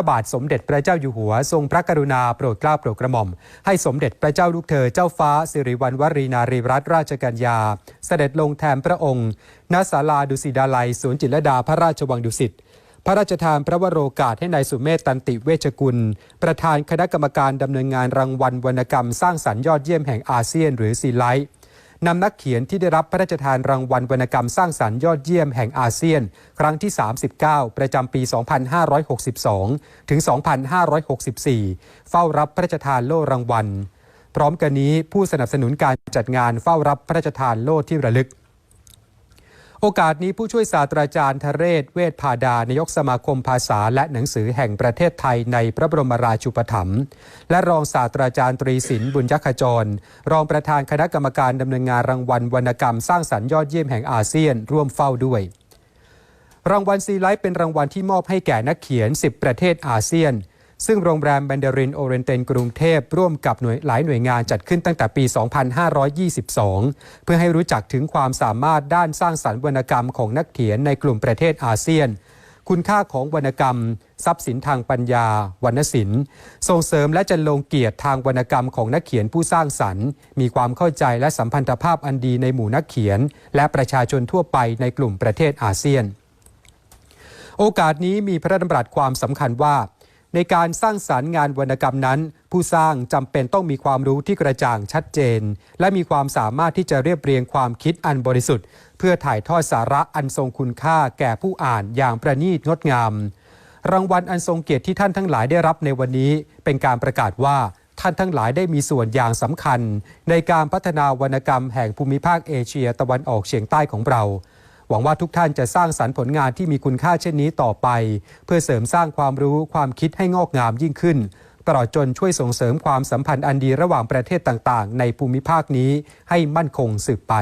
พระบาทสมเด็จพระเจ้าอยู่หัว ทรงพระกรุณาโปรดเกล้าโปรดกระหม่อม ให้สมเด็จพระเจ้าลูกเธอเจ้าฟ้าสิริวัณวรีนารีรัตนราชกัญญา เสด็จลงแทนพระองค์ ณ ศาลาดุสิดาลัยสวนจิตรดาพระราชวังดุสิต พระราชทานพระวโรกาสให้นายสุเมธตันติเวชกุล ประธานคณะกรรมการดำเนินงานรางวัลวรรณกรรม สร้างสรรค์ยอดเยี่ยมแห่งอาเซียน หรือซีไลท์ นำนักเขียนที่ได้รับพระราชทานรางวัลวรรณกรรมสร้างสรรค์ยอดเยี่ยมแห่งอาเซียน ครั้งที่ 39 ประจำปี 2562 ถึง 2564 เฝ้ารับพระราชทานโล่รางวัล พร้อมกันนี้ผู้สนับสนุนการจัดงานเฝ้ารับพระราชทานโล่ที่ระลึก โอกาสนี้ผู้ช่วยศาสตราจารย์ทเรศ เวทพาดานายกสมาคมภาษาและหนังสือแห่งประเทศไทยในพระบรมราชูปถัมภ์และรองศาสตราจารย์ตรีศิลป์บุญยขจร รองประธานคณะกรรมการดำเนินงานรางวัลวรรณกรรมสร้างสรรค์ยอดเยี่ยมแห่งอาเซียนร่วมเฝ้าด้วย รางวัลซีไลท์เป็นรางวัลที่มอบให้แก่นักเขียน 10 ประเทศอาเซียน ซึ่งโรงแรมแบนเดรินโอเรนเตนกรุงเทพร่วมกับหน่วยหลายหน่วยงานจัดขึ้นตั้งแต่ปี 2522 เพื่อให้รู้จักถึงความสามารถด้านสร้างสรรค์วรรณกรรมของนักเขียนในกลุ่มประเทศอาเซียน คุณค่าของวรรณกรรม ทรัพย์สินทางปัญญา วรรณศิลป์ ส่งเสริมและจันลงเกียรติทางวรรณกรรมของนักเขียนผู้สร้างสรรค์ มีความเข้าใจและสัมพันธภาพอันดีในหมู่นักเขียน และประชาชนทั่วไปในกลุ่มประเทศอาเซียน โอกาสนี้มีพระดำรัสความสำคัญว่า ในการสร้างสารรค์งานวรรณกรรมนั้น ผู้สร้างจำเป็นต้องมีความรู้ที่กระจ่างชัดเจน และมีความสามารถที่จะเรียบเรียงความคิดอันบริสุทธิ์ เพื่อถ่ายทอดสาระอันทรงคุณค่าแก่ผู้อ่านอย่างประณีตงดงาม รางวัลอันทรงเกียรติที่ท่านทั้งหลายได้รับในวันนี้ เป็นการประกาศว่าท่านทั้งหลายได้มีส่วนอย่างสำคัญ ในการพัฒนาวรรณกรรมแห่งภูมิภาคเอเชียตะวันออกเฉียงใต้ของเรา หวังว่าทุกท่านจะสร้างสรรค์ผลงานที่มีคุณค่าเช่นนี้ต่อไป เพื่อเสริมสร้างความรู้ความคิดให้งอกงามยิ่งขึ้น ตลอดจนช่วยส่งเสริมความสัมพันธ์อันดีระหว่างประเทศต่างๆ ในภูมิภาคนี้ให้มั่นคงสืบไป